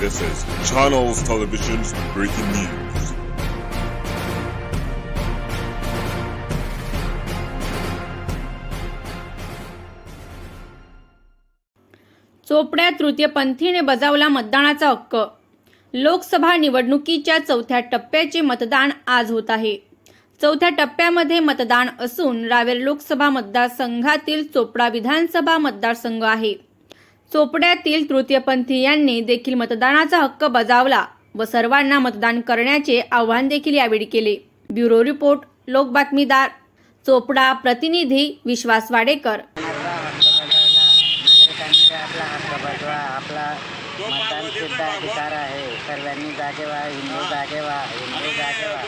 This is Channels Television's breaking news. चोपड्या तृतीयपंथीने बजावला मतदानाचा हक्क. लोकसभा निवडणुकीच्या चौथ्या टप्प्याचे मतदान आज होत आहे. चौथ्या टप्प्यामध्ये मतदान असून रावेर लोकसभा मतदारसंघातील चोपडा विधानसभा मतदारसंघ आहे. चोपड्यातील तृतीयपंथीयांनी देखील मतदानाचा हक्क बजावला व सर्वांना मतदान करण्याचे आवाहन देखील यावेळी केले. ब्युरो रिपोर्ट लोक बातमीदार चोपडा प्रतिनिधी विश्वास वाडेकर. आपला मतदान सुद्धा अधिकार आहे. सर्वांनी जागे व्हा हिंदू जागे व्हा हिंदू जागे व्हा